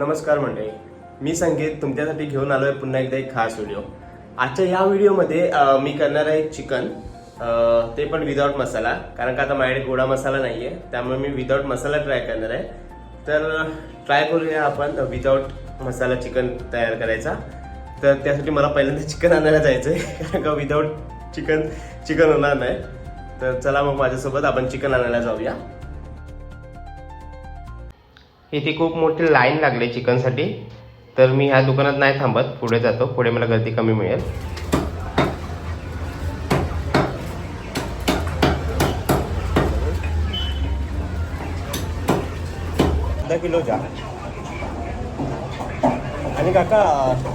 नमस्कार मंडळी. मी संकेत तुमच्यासाठी घेऊन आलोय पुन्हा एकदा एक खास व्हिडिओ आजच्या या व्हिडिओमध्ये मी करणार आहे चिकन. ते पण विदाऊट मसाला कारण का आता माझ्याकडे गोडा मसाला नाही आहे त्यामुळे मी विदाऊट मसाला ट्राय करणार आहे. तर ट्राय करूया आपण विदाऊट मसाला चिकन तयार करायचा. तर त्यासाठी मला पहिल्यांदा चिकन आणायला जायचं आहे कारण का विदाऊट चिकन चिकन होणार नाही. तर चला मग माझ्यासोबत आपण चिकन आणायला जाऊया. इथे खूप मोठी लाईन लागली चिकनसाठी. तर मी ह्या दुकानात नाही थांबत पुढे जातो. पुढे मला गर्दी कमी मिळेल. अर्धा किलो द्या आणि काका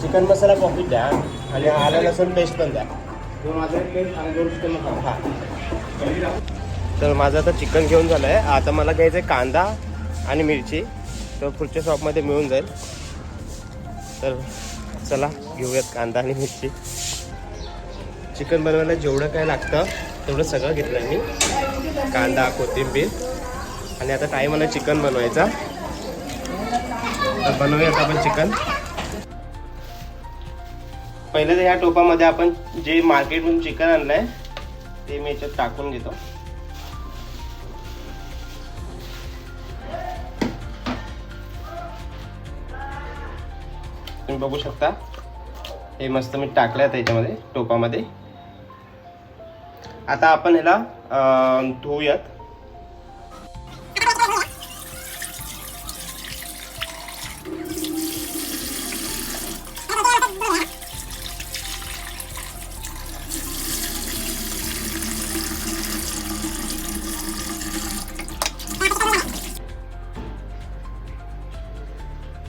चिकन मसाला पॉकेट द्या आणि आलं लसूण पेस्ट पण द्या. तर माझं आता चिकन घेऊन झालं आहे आता मला घ्यायचं आहे कांदा आणि मिरची. तर पुढच्या शॉपमध्ये मिळून जाईल. तर चला घेऊयात कांदा आणि मिरची. चिकन बनवायला जेवढं काय लागतं तेवढं सगळं घेतलं आहे मी. कांदा कोथिंबीर. आणि आता टाईम आला चिकन बनवायचा. तर बनवूयात आपण चिकन. पहिले तर ह्या टोपामध्ये आपण जे मार्केटमधून चिकन आणलं आहे ते मी याच्यात टाकून घेतो. तुम्ही बघू शकता. हे मस्त मी टाकलं आहे याच्यामध्ये टोपामध्ये. आता आपण ह्याला धुवूयात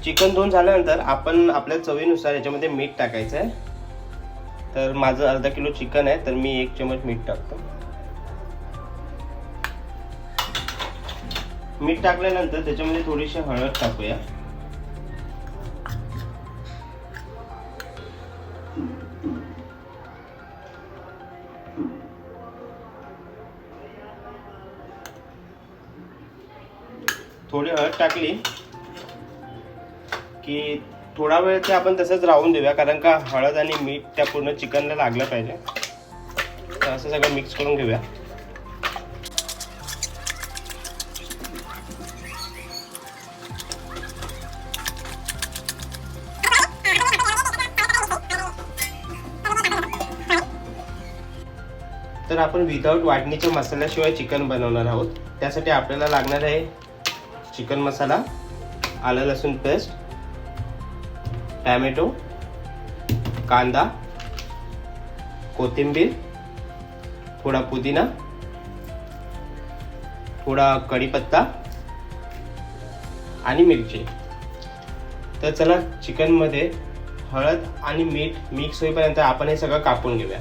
चिकन धुवून झाल्यानंतर आपण आपल्या चवीनुसार याच्यामध्ये मीठ टाकायचं आहे. तर माझं अर्धा किलो चिकन आहे तर मी एक चमच मीठ टाकतो. मीठ टाकल्यानंतर त्याच्यामध्ये थोडीशी हळद टाकूया. थोडी हळद टाकली. की थोडा वेळ ते आपण तसंच राहून देऊया कारण का हळद आणि मीठ त्या पूर्ण चिकनला लागलं पाहिजे. तर असं सगळं मिक्स करून घेऊया. तर आपण विदाऊट वाटणीच्या मसाल्याशिवाय चिकन बनवणार आहोत. त्यासाठी आपल्याला लागणार आहे चिकन मसाला आलं लसूण पेस्ट टॅमॅटो कांदा कोथिंबीर थोडा पुदिना थोडा कढीपत्ता आणि मिरची. तर चला चिकनमध्ये हळद आणि मीठ मिक्स होईपर्यंत आपण हे सगळं कापून घेऊया.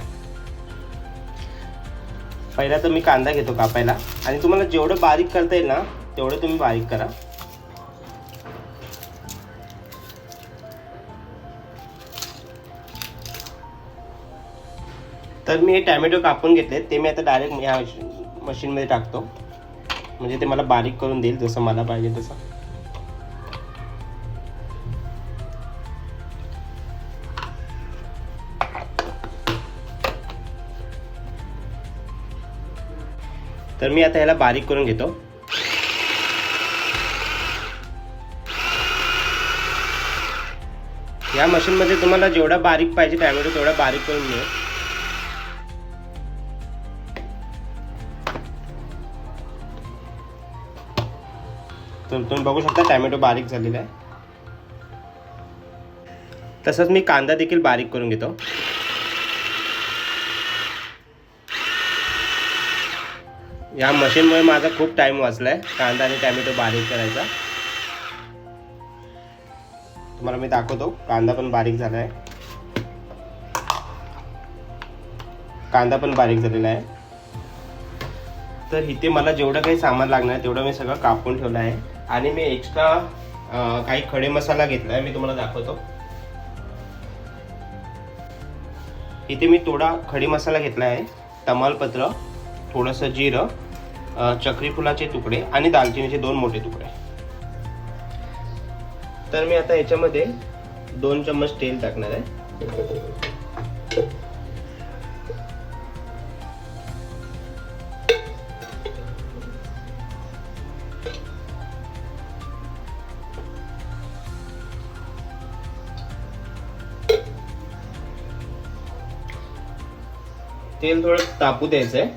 पहिला तर मी कांदा घेतो कापायला. आणि तुम्हाला जेवढं बारीक करता येईल ना तेवढं तुम्ही बारीक करा. तर मी हे टॅमॅटो कापून घेतले ते मी आता डायरेक्ट या मशीनमध्ये टाकतो. म्हणजे ते मला बारीक करून देईल जसं मला पाहिजे तसं. तर मी आता ह्याला बारीक करून घेतो. या मशीनमध्ये तुम्हाला जेवढा बारीक पाहिजे टॅमॅटो तेवढा बारीक करून मिळेल तर तुम्ही बघू शकता टॅमॅटो बारीक झालेला आहे. तसंच मी कांदा देखील बारीक करून घेतो. या मशीनमुळे माझा खूप टाईम वाचला आहे कांदा आणि टॅमॅटो बारीक करायचा. तुम्हाला मी दाखवतो कांदा पण बारीक झाला आहे कांदा पण बारीक झालेला आहे. तर इथे मला जेवढं काही सामान लागणार आहे तेवढं मी सगळं कापून ठेवलं आहे. आणि मी एक्स्ट्रा काही खडे मसाला घेतला आहे मी तुम्हाला दाखवतो. इथे मी थोडा खडी मसाला घेतला आहे तमालपत्र थोडंसं जिरं चक्रीफुलाचे चक्री फुलाचे तुकडे आणि दालचिनीचे दोन मोठे तुकडे. तर मी आता याच्यामध्ये दोन चम्मच तेल टाकणार आहे. तेल थोडं तापू द्यायचं आहे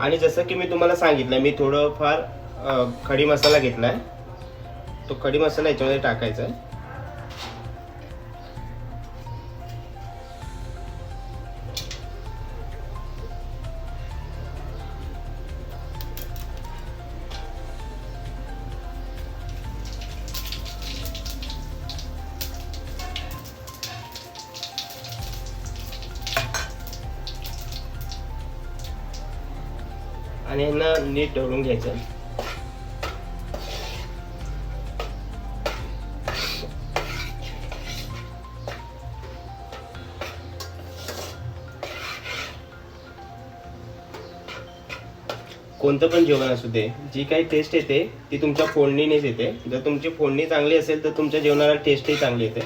आणि जसं की मी तुम्हाला सांगितलं मी थोडं फार खडी मसाला घेतलाय. तो खडी मसाला याच्यामध्ये टाकायचा आहे आणि यांना नीट ढवळून घ्यायचं. कोणतं पण जेवण असू दे जी काही टेस्ट येते ती तुमच्या फोडणीनेच येते. जर तुमची फोडणी चांगली असेल तर तुमच्या जेवणाला टेस्टही चांगली येते.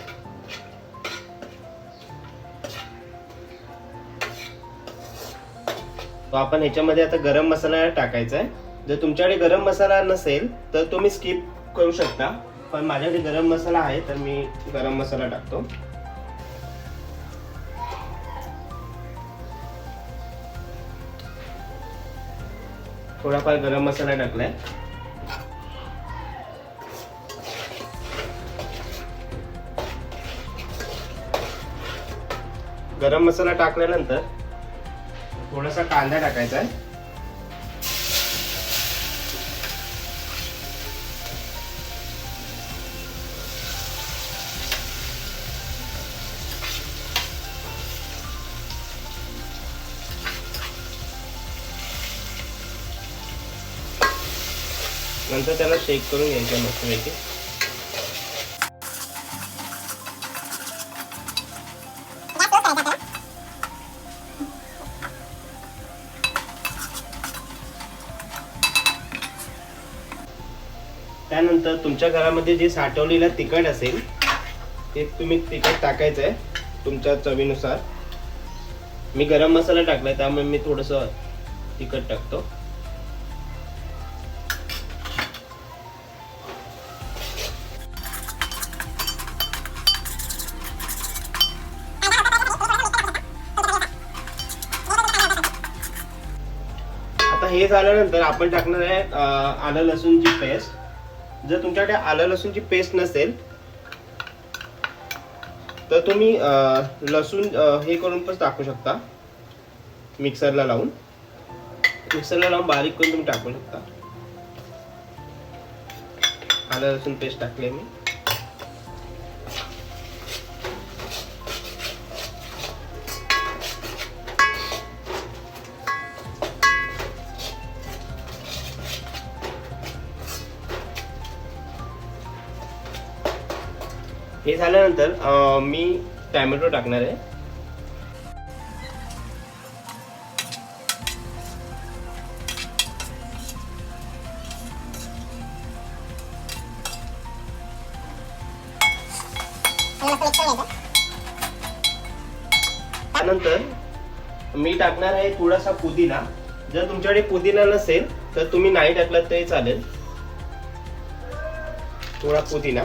तो आपण ह्याच्यामध्ये आता गरम मसाला टाकायचा आहे जर तुमच्याकडे गरम मसाला नसेल तर तुम्ही स्किप करू शकता. पण माझ्याकडे गरम मसाला आहे तर मी गरम मसाला टाकतो. थोडाफार गरम मसाला टाकलाय. गरम मसाला टाकल्यानंतर थोडासा कांदा टाकायचा आहे. नंतर त्याला शेक करून घ्यायचं मस्तपैकी. त्यानंतर तुमच्या घरामध्ये जे साठवलेलं तिखट असेल ते तुम्ही तिखट टाकायचं आहे तुमच्या चवीनुसार. मी गरम मसाला टाकलाय त्यामुळे मी थोडस तिखट टाकतो. आता हे झाल्यानंतर आपण टाकणार आहे आलं लसूणची पेस्ट. जर तुमच्याकडे आलं लसूणची पेस्ट नसेल तर तुम्ही अं, लसूण हे करून पण टाकू शकता. मिक्सरला लावून. मिक्सरला लावून बारीक करून तुम्ही टाकू शकता. आलं लसूण पेस्ट टाकले मी. हे झाल्यानंतर मी टॅमॅटो टाकणार आहे. त्यानंतर मी टाकणार आहे थोडासा पुदिना. जर तुमच्याकडे पुदिना नसेल तर तुम्ही नाही टाकलात तरी चालेल. थोडा पुदिना.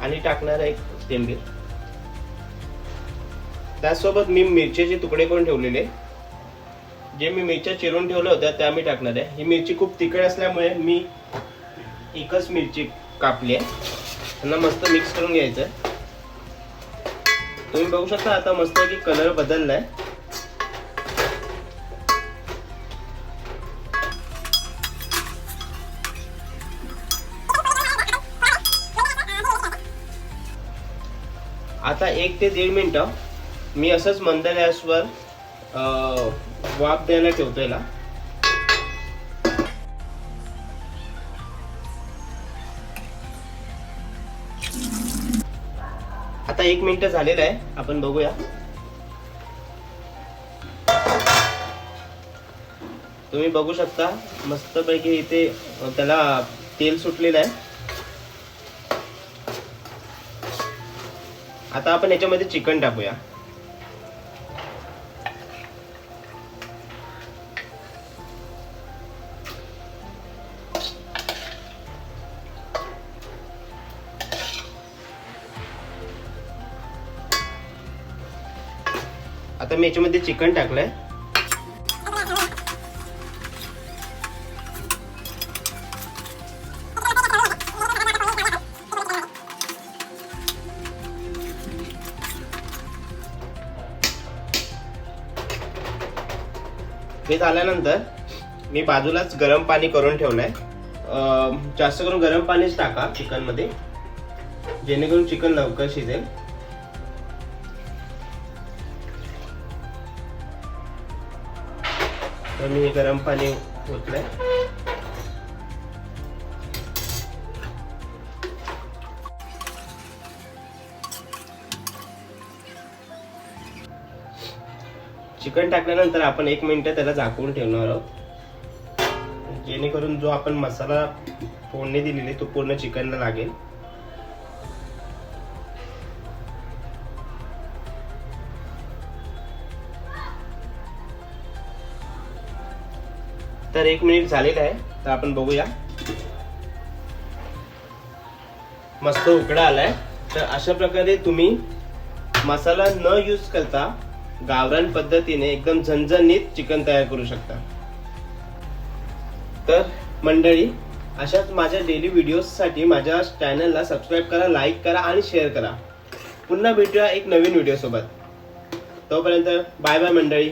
आणि टाकणार आहे एक कोथिंबीर त्याचसोबत मी मिरचीचे तुकडे करून ठेवलेले. जे मी मिरच्या चिरून ठेवल्या होत्या त्या मी टाकणार आहे. ही मिरची खूप तिखट असल्यामुळे मी एकच मिरची कापली आहे. त्यांना मस्त मिक्स करून घ्यायचं आहे तुम्ही बघू शकता आता मस्त की कलर बदलला आहे आता एक ते दीड मिनटं मी असंच मंद गॅसवर वाफ द्यायला ठेवतो याला आता एक मिनिट झालेलं आहे आपण बघूया. तुम्ही बघू शकता मस्तपैकी इथे त्याला तेल सुटलेलं आहे. आता आपण याच्यामध्ये चिकन टाकूया. आता मी याच्यामध्ये चिकन टाकलंय. हे झाल्यानंतर मी बाजूलाच गरम पाणी करून ठेवलंय. अं, जास्त करून गरम पाणीच टाका चिकनमध्ये जेणेकरून चिकन लवकर शिजेल. तर मी हे गरम पाणी ओतलंय. चिकन टाकल्यानंतर आपण एक मिनिट त्याला झाकून ठेवणार आहोत. जेणेकरून जो आपण मसाला फोडणी दिलेली तो पूर्ण चिकनला लागेल. तर एक मिनिट झालेलं आहे तर आपण बघूया. मस्त उकडा आलाय. तर अशा प्रकारे तुम्ही मसाला न यूज करता गावरान पद्धतीने एकदम झणझणीत चिकन तयार करू शकता. तर मंडळी अशाच माझ्या डेली व्हिडिओजसाठी माझ्या चॅनलला सबस्क्राईब करा लाईक करा आणि शेअर करा. पुन्हा भेटूया एक नवीन व्हिडिओ सोबत. तोपर्यंत बाय बाय मंडळी.